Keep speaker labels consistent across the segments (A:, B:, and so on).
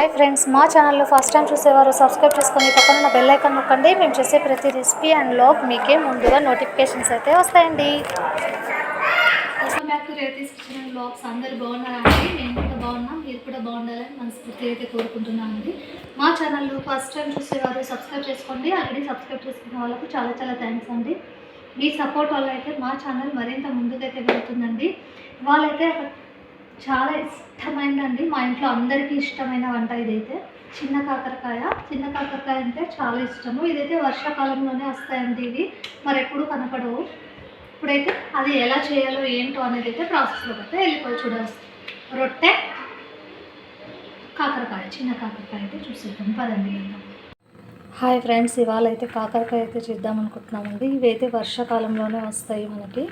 A: Hi friends మా ఛానల్లో first time చూసేవారు సబ్స్క్రైబ్ చేసుకొని పక్కన ఉన్న బెల్ ఐకాన్ నొక్కండి. మేము చేసే ప్రతి రెసిపీ అండ్ లాగ్ మీకే ముందుగా నోటిఫికేషన్స్ అయితే వస్తాయండి. వెల్కమ్ కిచెన్ బ్లాగ్స్ అందరు బాగున్నారండి నేను కూడా బాగున్నా. మీరు కూడా బాగుండాలని మనస్ఫూర్తి అయితే కోరుకుంటున్నానండి మా ఛానల్లో ఫస్ట్ టైం చూసేవారు సబ్స్క్రైబ్ చేసుకోండి. ఆల్రెడీ సబ్స్క్రైబ్ చేసుకున్న వాళ్ళకు చాలా చాలా థ్యాంక్స్ అండి. మీ సపోర్ట్ వల్ల అయితే మా ఛానల్ మరింత ముందుకైతే వెళ్తుందండి. వాళ్ళైతే చాలా ఇష్టమైనదండి మా ఇంట్లో అందరికీ ఇష్టమైన వంట ఇదైతే చిన్న కాకరకాయ. చిన్న కాకరకాయ అంటే చాలా ఇష్టము. ఇదైతే వర్షాకాలంలోనే వస్తాయండి ఇవి. మరి ఎప్పుడు కనపడవు. ఇప్పుడైతే అది ఎలా చేయాలో ఏంటో అనేది అయితే ప్రాసెస్లో అయితే వెళ్ళిపోయి చూడాల్సి రొట్టె కాకరకాయ చిన్న కాకరకాయ అయితే చూసేద్దాం. పదండి హాయ్ ఫ్రెండ్స్ ఇవాళ అయితే కాకరకాయ అయితే చేద్దాం అనుకుంటున్నామండి. ఇవైతే వర్షాకాలంలోనే వస్తాయి మనకి.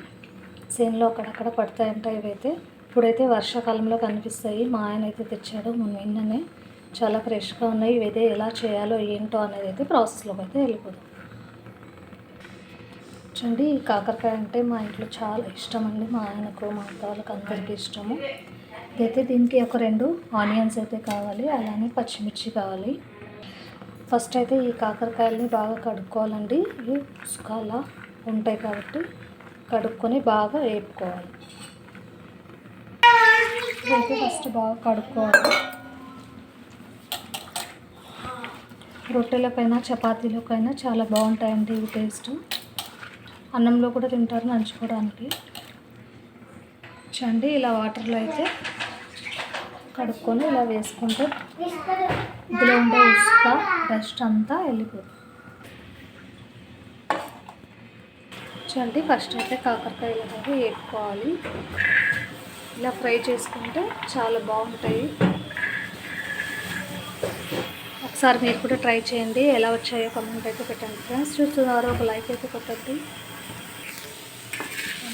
A: చేనులో అక్కడక్కడ పడతాయంట ఇవైతే. ఇప్పుడైతే వర్షాకాలంలో కనిపిస్తాయి. మా ఆయన అయితే తెచ్చాడు. నిన్ననే చాలా ఫ్రెష్గా ఉన్నాయి. ఇవైతే ఎలా చేయాలో ఏంటో అనేది అయితే ప్రాసెస్లోకి అయితే వెళ్ళిపోదాం. చూడండి ఈ కాకరకాయ అంటే మా ఇంట్లో చాలా ఇష్టం అండి. మా ఆయనకు మా అత్త వాళ్ళకి అందరికీ ఇష్టము. అయితే దీనికి ఒక రెండు ఆనియన్స్ అయితే కావాలి. అలానే పచ్చిమిర్చి కావాలి. ఫస్ట్ అయితే ఈ కాకరకాయలని బాగా కడుక్కోవాలండి. ఇవి పుసుకాల ఉంటాయి కాబట్టి కడుక్కొని బాగా వేపుకోవాలి. అయితే ఫస్ట్ బాగా కడుక్కోవాలి. రొట్టెలకైనా చపాతీలకైనా చాలా బాగుంటాయండి ఇవి టేస్ట్. అన్నంలో కూడా తింటారు నంచుకోవడానికి. చండి ఇలా వాటర్లో అయితే కడుక్కొని ఇలా వేసుకుంటే ఇందులో ఉండే ఇసుక డస్ట్ అంతా వెళ్ళిపోతుంది. చండి ఫస్ట్ అయితే కాకరకాయలు అనేవి వేపుకోవాలి. ఇలా ఫ్రై చేసుకుంటే చాలా బాగుంటాయి. ఒకసారి మీరు కూడా ట్రై చేయండి. ఎలా వచ్చాయో కమెంట్ అయితే పెట్టండి ఫ్రెండ్స్ చూస్తున్నారు ఒక లైక్ అయితే కొట్టండి.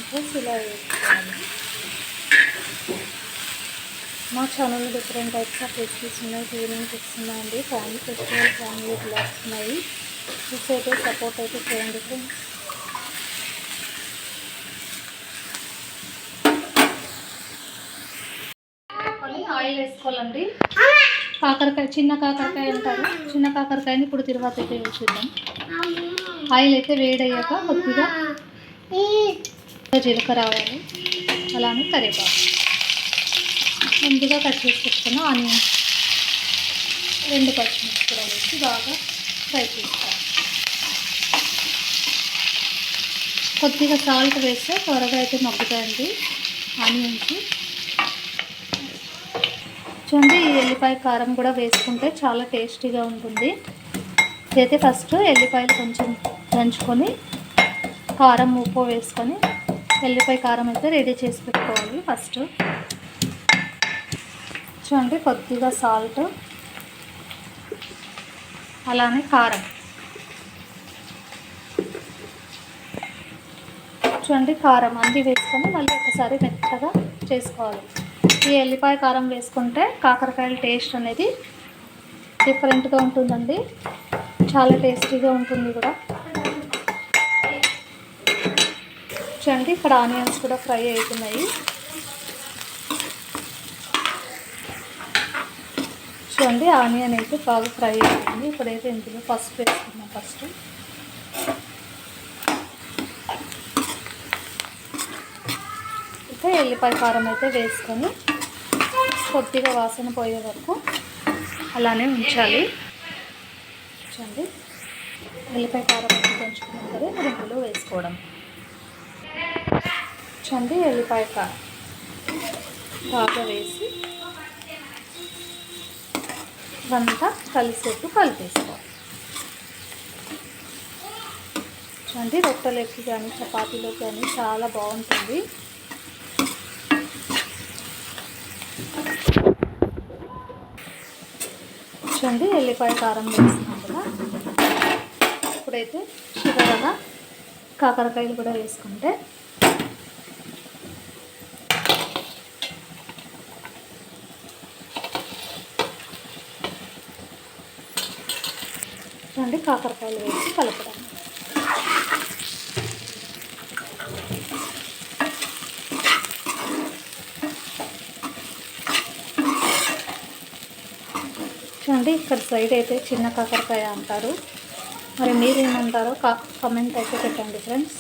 A: ఫ్రెండ్స్ ఇలా వేసుకోవాలి మా ఛానల్లో డిఫరెంట్ టైప్స్ ఆఫ్ రెసిపీస్ ఉన్నాయి. క్లీనింగ్ టిప్స్ ఉన్నాయండి ఫ్యామిలీ ఫెస్టివల్ ఫ్యామిలీ బ్లాగ్స్ ఉన్నాయి. చూసి అయితే సపోర్ట్ అయితే చేయండి ఫ్రెండ్స్ ఆయిల్ వేసుకోవాలండి. కాకరకాయ చిన్న కాకరకాయ అంటారు. చిన్న కాకరకాయని ఇప్పుడు తిరువాత అయితే వేసేద్దాం ఆయిల్ అయితే వేడయ్యాక కొద్దిగా జీలకర్ర రావాలి అలానే కరివేపాకు. ముందుగా కట్ చేసి పెట్టుకున్న ఆనియన్స్ రెండు పచ్చిమిర్చి కూడా వేసి బాగా ఫ్రై చేస్తాం కొద్దిగా సాల్ట్ వేస్తే త్వరగా అయితే మగ్గుతాయండి ఆనియన్స్. చూడండి ఈ ఎల్లిపాయ కారం కూడా వేసుకుంటే చాలా టేస్టీగా ఉంటుంది. అయితే ఫస్ట్ ఎల్లిపాయలు కొంచెం దంచుకొని కారం ఉప్పు వేసుకొని ఎల్లిపాయ కారం అయితే రెడీ చేసి పెట్టుకోవాలి ఫస్ట్. చూడండి కొద్దిగా సాల్ట్ అలానే కారం. చూడండి కారం అన్నీ వేసుకొని మళ్ళీ ఒకసారి మెత్తగా చేసుకోవాలి. ఈ ఎల్లిపాయ కారం వేసుకుంటే కాకరకాయల టేస్ట్ అనేది డిఫరెంట్గా ఉంటుందండి. చాలా టేస్టీగా ఉంటుంది కూడా. చూడండి ఇక్కడ ఆనియన్స్ కూడా ఫ్రై అవుతున్నాయి చూడండి ఆనియన్ అయితే బాగా ఫ్రై అవుతుంది ఇప్పుడైతే ఇందులో పసుపు వేసుకున్నాం ఫస్ట్. అయితే ఎల్లిపాయ కారం అయితే వేసుకొని కొద్దిగా వాసన పోయే వరకు అలానే ఉంచాలి. ఉంచండి ఎల్లిపాయ కారం పెంచుకున్నాం కదా ఇందులో వేసుకోవడం. చండి ఎల్లిపాయ కారం బాగా వేసి ఇదంతా కలిసేట్టు కలిపేసుకోవాలి. చూడండి రొట్టెలకి కానీ చపాతీలోకి కానీ చాలా బాగుంటుంది. చూడండి ఎల్లిపాయ కారం వేస్తున్నాం కదా. ఇప్పుడైతే చివరగా కాకరకాయలు కూడా వేసుకుంటే. చూడండి కాకరకాయలు వేసి కలుపుతాను చూడండి ఇక్కడ సైడ్ అయితే చిన్న కాకరకాయ అంటారు. మరి మీరు ఏమంటారో కా కమెంట్ అయితే పెట్టండి ఫ్రెండ్స్.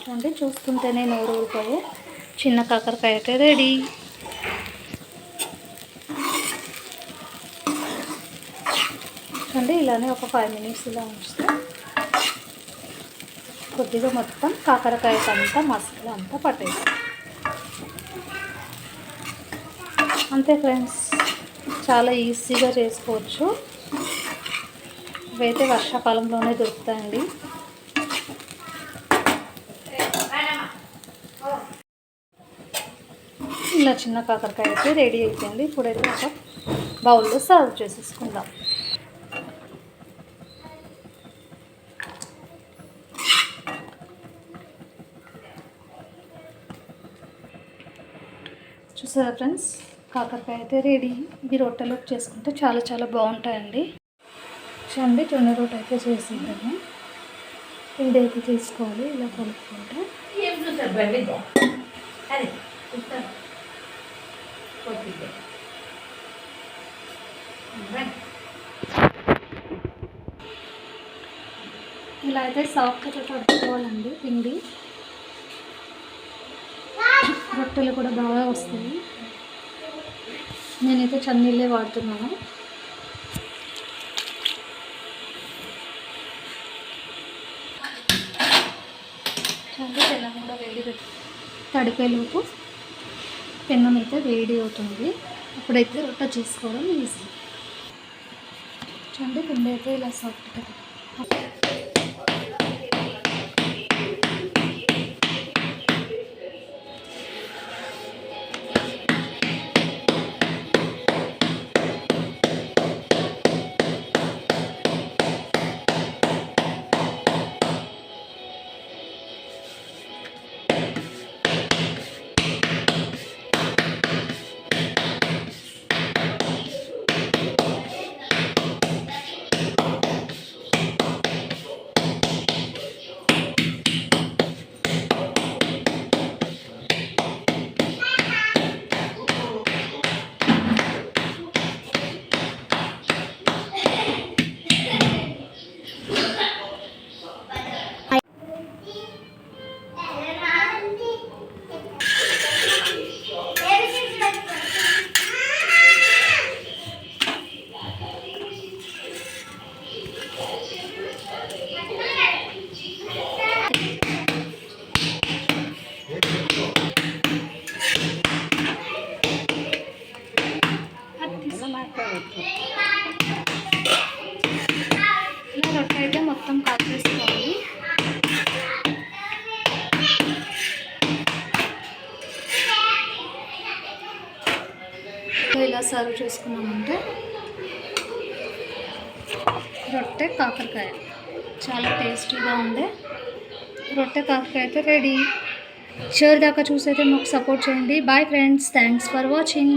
A: చూడండి చూస్తుంటేనే నోరు ఊరుకోవు. చిన్న కాకరకాయ అయితే రెడీ. చూడండి ఇలానే ఒక ఫైవ్ మినిట్స్ ఇలా ఉంచితే కొద్దిగా మొత్తం కాకరకాయ అంతా మసాలా అంతా పట్టేసి అంతే ఫ్రెండ్స్ చాలా ఈజీగా చేసుకోవచ్చు. ఇవైతే వర్షాకాలంలోనే దొరుకుతాయండి. ఇలా చిన్న కాకరకాయ అయితే రెడీ అయిపోయింది. ఇప్పుడైతే ఒక బౌల్లో సర్వ్ చేసేసుకుందాం. చూసారా ఫ్రెండ్స్ కాకరకాయ అయితే రెడీ. ఈ రొట్టెలోకి చేసుకుంటే చాలా చాలా బాగుంటాయండి. చండి జొన్న రొట్టె అయితే చేసిందాము. పిండి అయితే తీసుకోవాలి ఇలా కలుపుకుంటే. ఇలా అయితే సాఫ్ట్గా కలుపుకోవాలండి పిండి. రొట్టెలు కూడా బాగా వస్తాయి. నేనైతే చన్నీళ్ళే వాడుతున్నాను. పెనం కూడా వేడి పెట్టి. తడిపేలోపు పెన్నం అయితే వేడి అవుతుంది. అప్పుడైతే రొట్టె చేసుకోవడం ఈజీ చూడండి పిండి అయితే ఇలా సాఫ్ట్గా ఇలా సర్వ్ చేసుకున్నామంటే రొట్టె కాకరకాయ. చాలా టేస్టీగా ఉండే. రొట్టె కాకరకాయ అయితే రెడీ. చివరి దాకా చూసైతే మాకు సపోర్ట్ చేయండి. Bye friends thanks for watching